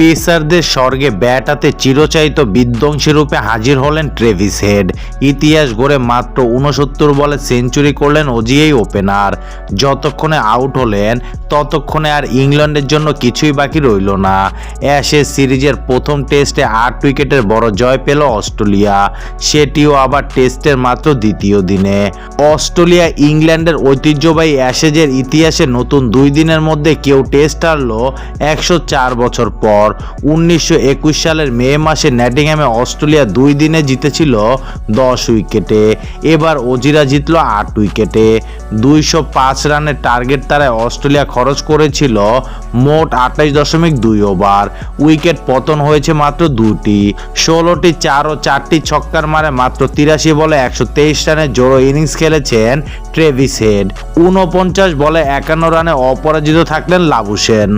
পেসারদের স্বর্গে ব্যাট হাতে চিরচারিত বিধ্বংসী রূপে হাজির হলেন ট্রেভিস হেড। ইতিহাস গড়ে মাত্র উনসত্তর বলে সেঞ্চুরি করলেন ওজিআই ওপেনার। যতক্ষণে আউট হলেন, ততক্ষণে আর ইংল্যান্ডের জন্য কিছুই বাকি রইল না। অ্যাশেজ সিরিজের প্রথম টেস্টে আট উইকেটের বড় জয় পেল অস্ট্রেলিয়া। সেটিও আবার টেস্টের মাত্র দ্বিতীয় দিনে। অস্ট্রেলিয়া ইংল্যান্ডের ঐতিহ্যবাহী অ্যাশেজের ইতিহাসে নতুন দুই দিনের মধ্যে কেউ টেস্ট হারল একশো চার বছর পর। উনিশশো একুশ সালের মে মাসে ন্যাটিংহ্যামে অস্ট্রেলিয়া দুই দিনে জিতেছিল দশ উইকেটে। এবার ওজিরা জিতল আট উইকেটে। দুইশো পাঁচ রানের টার্গেট তারায় অস্ট্রেলিয়া খরচ করেছিল মোট আঠাশ দশমিক দুই ওভার। উইকেট পতন হয়েছে মাত্র দুটি। ষোলোটি চার ও চারটি ছক্কার মারে মাত্র তিরাশি বলে একশো তেইশ রানের জোড়ো ইনিংস খেলেছেন ট্রেভিস হেড। ঊনপঞ্চাশ বলে একান্ন রানে অপরাজিত থাকলেন লাবু সেন